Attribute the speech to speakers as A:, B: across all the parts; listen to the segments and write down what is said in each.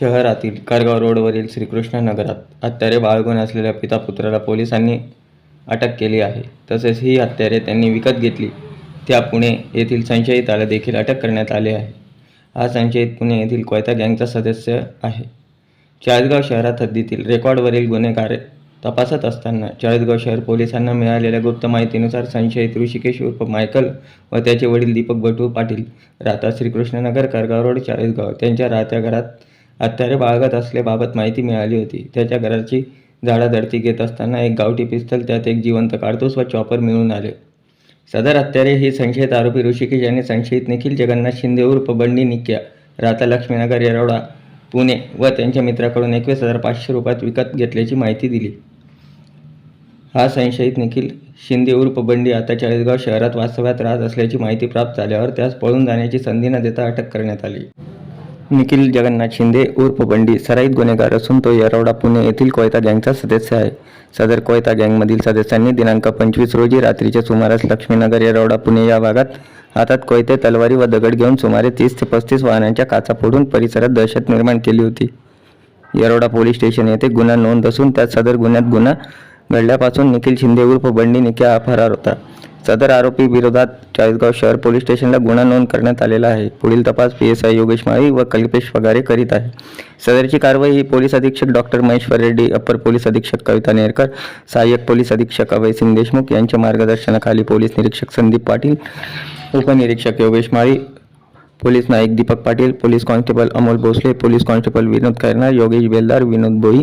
A: शहरातील कारगाव रोडवरील श्रीकृष्ण नगरात हत्यारे बाळगून असलेल्या पिता पुत्राला पोलिसांनी अटक केली आहे. तसेच ही हत्यारे त्यांनी विकत घेतली. त्या पुणे येथील संशयिताला देखील अटक करण्यात आली आहे. हा संशयित पुणे येथील कोयता गँगचा सदस्य आहे. चाळीसगाव शहरात हद्दीतील रेकॉर्डवरील गुन्हेगार तपासत असताना चाळीसगाव शहर पोलिसांना मिळालेल्या गुप्त माहितीनुसार संशयित ऋषिकेश उर्फ मायकल व त्याचे वडील दीपक बटू पाटील राहतात श्रीकृष्णनगर कारगाव रोड चाळीसगाव. त्यांच्या राहत्या घरात हत्यारे बाळगत असल्याबाबत माहिती मिळाली होती. त्याच्या घराची झाडाधडती घेत असताना एक गावठी पिस्तल त्यात एक जिवंत काढतोस व चॉपर मिळून आले. सदर हत्यारे ही संशयित आरोपी ऋषिकेश यांनी संशयित निखिल जगन्नाथ शिंदे उर्फ बंडी निक्या राहता लक्ष्मीनगर येरवडा पुणे व त्यांच्या मित्राकडून एकवीस हजार पाचशे रुपयात विकत घेतल्याची माहिती दिली. हा संशयित निखिल शिंदे उर्फ बंडी आता चाळीसगाव शहरात वास्तव्यात राहत असल्याची माहिती प्राप्त झाल्यावर त्यास पळून जाण्याची संधी न देता अटक करण्यात आली. निखिल जगन्नाथ शिंदे उर्फ बंडी सराईत गुन्हेगार असून तो येरवडा पुणे येथील कोयता गँगचा सदस्य आहे. सदर कोयता गँगमधील सदस्यांनी दिनांक पंचवीस रोजी रात्रीच्या सुमारास लक्ष्मीनगर येरवडा पुणे या भागात हातात कोयते तलवारी व दगड घेऊन सुमारे तीस ते पस्तीस वाहनांच्या काचा फोडून परिसरात दहशत निर्माण केली होती. येरवडा पोलीस स्टेशन येथे गुन्हा नोंद असून त्यात सदर गुन्ह्यात गुन्हा घडल्यापासून निखिल शिंदे उर्फ बंडी निक्या फरार होता? सदर आरोपी विरोधात चाळीसगाव शहर पोलीस स्टेशनला गुन्हा नोंद करण्यात आलेला आहे. पुढील तपास P S I Yogesh Mali व कल्पेश पगारे करीत आहे. सदरची कारवाई ही पोलीस अधीक्षक doctor Maheshwar Reddy upper police अधीक्षक कविता नेरकर सहाय्यक पोलीस अधीक्षक अभय सिंग देशमुख यांच्या मार्गदर्शनाखाली पोलीस निरीक्षक संदीप पाटील उपनिरीक्षक Yogesh Mali police Naik Deepak Patil police constable Amol Bhosale police constable Vinod Khairnar Yogesh Beldar Vinod Bhoi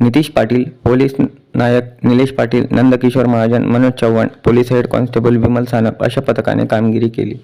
A: Nitish Patil police नायक Nilesh Patil Nandkishor Mahajan Manoj Chavan police head constable Vimal Sanap अशा पथकाने कामगिरी केली.